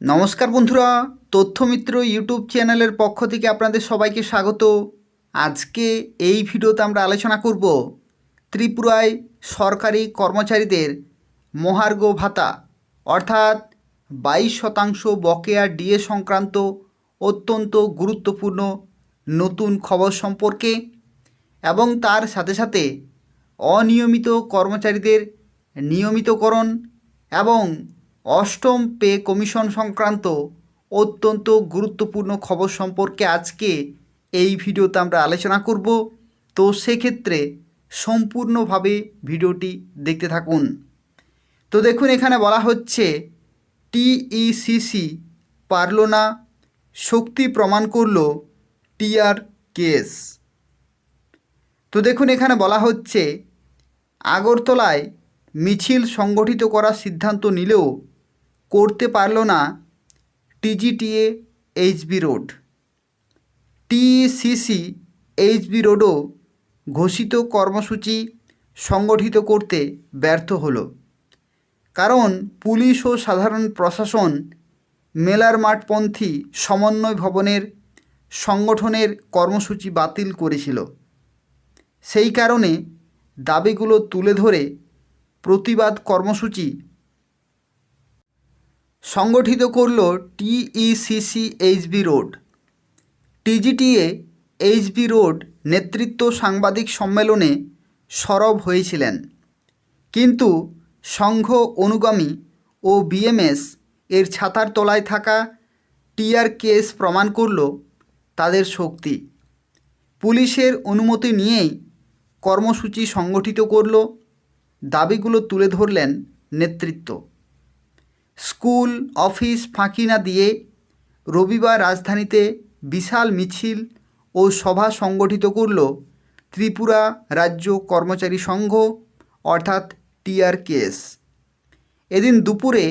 নমস্কার বন্ধুরা, তথ্যমিত্র ইউটিউব চ্যানেলের পক্ষ থেকে আপনাদের সবাইকে স্বাগত। আজকে এই ভিডিওতে আমরা আলোচনা করব ত্রিপুরায় সরকারি কর্মচারীদের মহার্ঘ ভাতা, অর্থাৎ বাইশ শতাংশ বকেয়া ডিএ সংক্রান্ত অত্যন্ত গুরুত্বপূর্ণ নতুন খবর সম্পর্কে এবং তার সাথে সাথে অনিয়মিত কর্মচারীদের নিয়মিতকরণ এবং অষ্টম পে কমিশন সংক্রান্ত অত্যন্ত গুরুত্বপূর্ণ খবর সম্পর্কে আজকে এই ভিডিওতে আমরা আলোচনা করব। তো সেক্ষেত্রে সম্পূর্ণভাবে ভিডিওটি দেখতে থাকুন। তো দেখুন, এখানে বলা হচ্ছে টিইসিসি পারল না শক্তি প্রমাণ করল টিআর কেস তো দেখুন, এখানে বলা হচ্ছে আগরতলায় মিছিল সংগঠিত করার সিদ্ধান্ত নিলেও করতে পারল না TGTA HB road. TCC HB রোডও ঘোষিত কর্মসূচি সংগঠিত করতে ব্যর্থ হলো। কারণ পুলিশ ও সাধারণ প্রশাসন মেলার মাঠপন্থী সমন্বয় ভবনের সংগঠনের কর্মসূচি বাতিল করেছিল। সেই কারণে দাবিগুলো তুলে ধরে প্রতিবাদ কর্মসূচি সংগঠিত করল TECC HB road. TGTA HB road নেতৃত্ব সাংবাদিক সম্মেলনে সরব হয়েছিলেন। কিন্তু সংঘ অনুগামী ও বিএমএস এর ছাতার তলায় থাকা টিআর কেস প্রমাণ করল তাদের শক্তি। পুলিশের অনুমতি নিয়েই কর্মসূচি সংগঠিত করল। দাবিগুলো তুলে ধরলেন নেতৃত্ব। স্কুল, অফিস ফাঁকি না দিয়ে রবিবার রাজধানীতে বিশাল মিছিল ও সভা সংগঠিত করল ত্রিপুরা রাজ্য কর্মচারী সংঘ, অর্থাৎ টিআরকেএস এদিন দুপুরে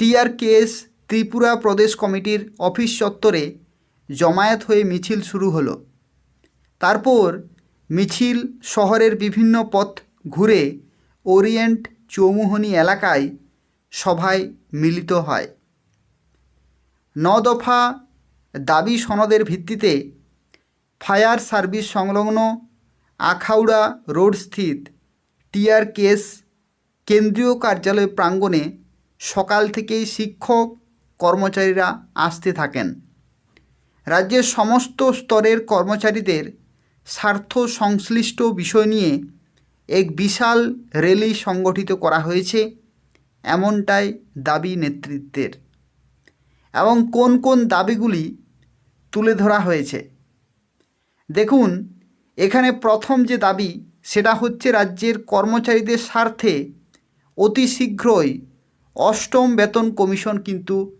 টিআরকেএস ত্রিপুরা প্রদেশ কমিটির অফিস চত্বরে জমায়েত হয়ে মিছিল শুরু হলো। তারপর মিছিল শহরের বিভিন্ন পথ ঘুরে ওরিয়েন্ট চৌমুহনী এলাকায় সভায় মিলিত হয়। ন দফা দাবি সনদের ভিত্তিতে ফায়ার সার্ভিস সংলগ্ন আখাউড়া রোড স্থিত টিআর কেস কেন্দ্রীয় কার্যালয় প্রাঙ্গণে সকাল থেকেই শিক্ষক কর্মচারীরা আসতে থাকেন। রাজ্যের সমস্ত স্তরের কর্মচারীদের স্বার্থ সংশ্লিষ্ট বিষয় নিয়ে এক বিশাল র্যালি সংগঠিত করা হয়েছে। এমনটাই দাবি নেতৃত্বের। এবং কোন কোন দাবিগুলি তুলে ধরা হয়েছে? দেখুন, এখানে প্রথম যে দাবি, সেটা হচ্ছে রাজ্যের কর্মচারীদের স্বার্থে অতি শীঘ্রই অষ্টম বেতন কমিশন কিন্তু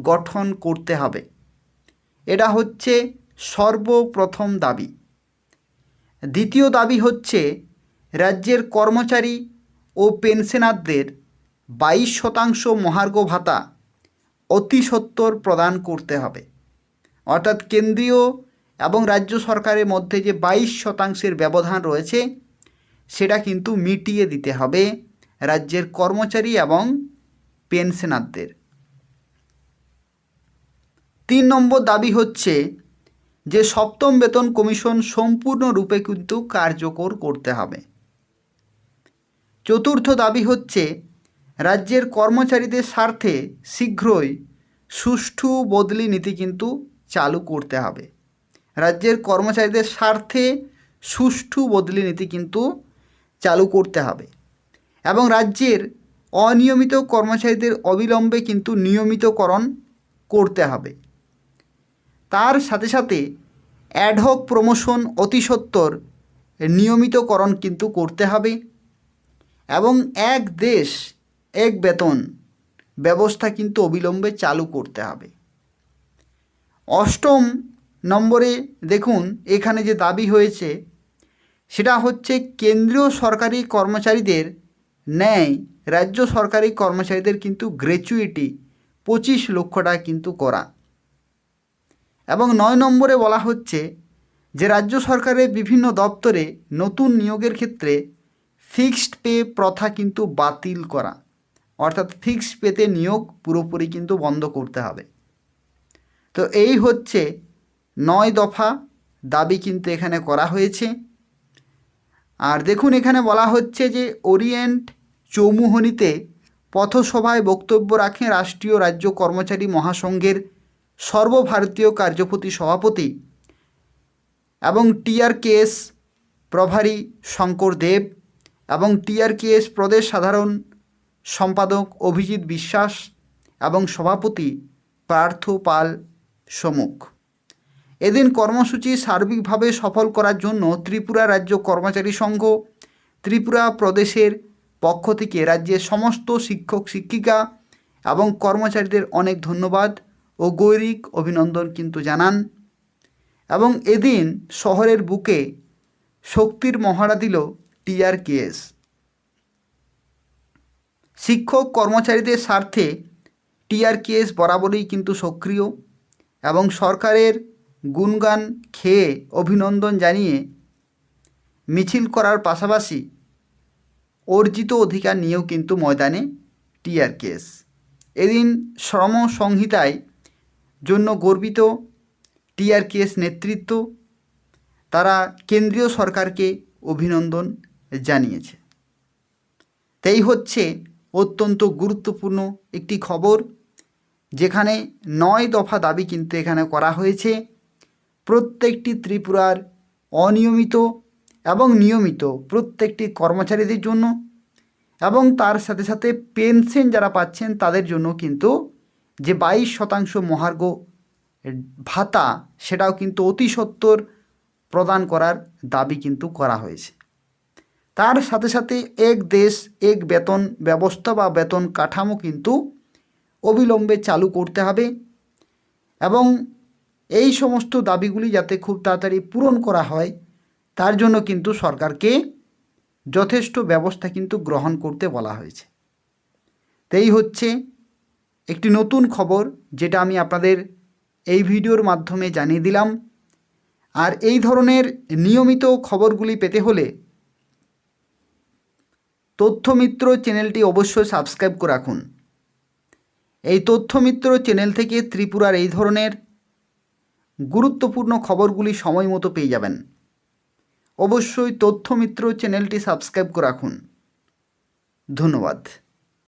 গঠন করতে হবে। এটা হচ্ছে সর্বপ্রথম দাবি। দ্বিতীয় দাবি হচ্ছে রাজ্যের কর্মচারী ও পেনশনারদের বাইশ শতাংশ মহার্ঘ ভাতা অতি সত্বর প্রদান করতে হবে। অর্থাৎ কেন্দ্রীয় এবং রাজ্য সরকারের মধ্যে যে বাইশ শতাংশের ব্যবধান রয়েছে, সেটা কিন্তু মিটিয়ে দিতে হবে রাজ্যের কর্মচারী এবং পেনশনারদের। তিন নম্বর দাবি হচ্ছে যে সপ্তম বেতন কমিশন সম্পূর্ণরূপে কিন্তু কার্যকর করতে হবে। চতুর্থ দাবি হচ্ছে রাজ্যের কর্মচারীদের স্বার্থে শীঘ্রই সুষ্ঠু বদলি নীতি কিন্তু চালু করতে হবে। রাজ্যের কর্মচারীদের স্বার্থে সুষ্ঠু বদলি নীতি কিন্তু চালু করতে হবে এবং রাজ্যের অনিয়মিত কর্মচারীদের অবিলম্বে কিন্তু নিয়মিতকরণ করতে হবে। তার সাথে সাথে অ্যাডহক প্রমোশন অতি সত্বর নিয়মিতকরণ কিন্তু করতে হবে এবং এক দেশ এক বেতন ব্যবস্থা কিন্তু অবিলম্বে চালু করতে হবে। অষ্টম নম্বরে দেখুন, এখানে যে দাবি হয়েছে, সেটা হচ্ছে কেন্দ্রীয় সরকারি কর্মচারীদের ন্যায় রাজ্য সরকারি কর্মচারীদের কিন্তু গ্র্যাচুইটি পঁচিশ লক্ষ টাকা কিন্তু করা। এবং নয় নম্বরে বলা হচ্ছে যে, রাজ্য সরকারের বিভিন্ন দপ্তরে নতুন নিয়োগের ক্ষেত্রে ফিক্সড পে প্রথা কিন্তু বাতিল করা। অর্থাৎ ফিক্স পেতে নিয়োগ পুরোপুরি কিন্তু বন্ধ করতে হবে। তো এই হচ্ছে নয় দফা দাবি কিন্তু এখানে করা হয়েছে। আর দেখুন এখানে বলা হচ্ছে যে ওরিয়েন্ট চৌমুহনীতে পথসভায় বক্তব্য রাখেন রাষ্ট্রীয় রাজ্য কর্মচারী মহাসংঘের সর্বভারতীয় কার্যপতি সভাপতি এবং টিআরকেএস প্রভারী শঙ্কর দেব এবং টিআরকেএস প্রদেশ সাধারণ সম্পাদক অভিজিৎ বিশ্বাস এবং সভাপতি পার্থ পাল সমুখ। এদিন কর্মসূচি সার্বিকভাবে সফল করার জন্য ত্রিপুরা রাজ্য কর্মচারী সংঘ, ত্রিপুরা প্রদেশের পক্ষ থেকে রাজ্যের সমস্ত শিক্ষক, শিক্ষিকা এবং কর্মচারীদের অনেক ধন্যবাদ ও গৈরিক অভিনন্দন কিন্তু জানান। এবং এদিন শহরের বুকে শক্তির মহড়া দিল টিআরকেএস শিক্ষক কর্মচারীদের স্বার্থে টিআরকেএস বরাবরই কিন্তু সক্রিয় এবং সরকারের গুণগান খেয়ে অভিনন্দন জানিয়ে মিছিল করার পাশাপাশি অর্জিত অধিকার নিয়েও কিন্তু ময়দানে টিআরকেএস এদিন শ্রম সংহিতায় জন্য গর্বিত টিআরকেএস নেতৃত্ব তারা কেন্দ্রীয় সরকারকে অভিনন্দন জানিয়েছে। তাই হচ্ছে অত্যন্ত গুরুত্বপূর্ণ একটি খবর, যেখানে নয় দফা দাবি কিন্তু এখানে করা হয়েছে। প্রত্যেকটি ত্রিপুরার অনিয়মিত এবং নিয়মিত প্রত্যেকটি কর্মচারীদের জন্য এবং তার সাথে সাথে পেনশন যারা পাচ্ছেন তাদের জন্য কিন্তু যে বাইশ শতাংশ মহার্ঘ ভাতা, সেটাও কিন্তু অতি সত্বর প্রদান করার দাবি কিন্তু করা হয়েছে। তার সাথে সাথে এক দেশ, এক বেতন ব্যবস্থা বা বেতন কাঠামো কিন্তু অবিলম্বে চালু করতে হবে এবং এই সমস্ত দাবিগুলি যাতে খুব তাড়াতাড়ি পূরণ করা হয়, তার জন্য কিন্তু সরকারকে যথেষ্ট ব্যবস্থা কিন্তু গ্রহণ করতে বলা হয়েছে। তাই হচ্ছে একটি নতুন খবর যেটা আমি আপনাদের এই ভিডিওর মাধ্যমে জানিয়ে দিলাম। আর এই ধরনের নিয়মিত খবরগুলি পেতে হলে তথ্যমিত্র চ্যানেলটি অবশ্যই সাবস্ক্রাইব করে রাখুন। এই তথ্যমিত্র চ্যানেল থেকে ত্রিপুরার এই ধরনের গুরুত্বপূর্ণ খবরগুলি সময় মতো পেয়ে যাবেন। অবশ্যই তথ্যমিত্র চ্যানেলটি সাবস্ক্রাইব করে রাখুন। ধন্যবাদ।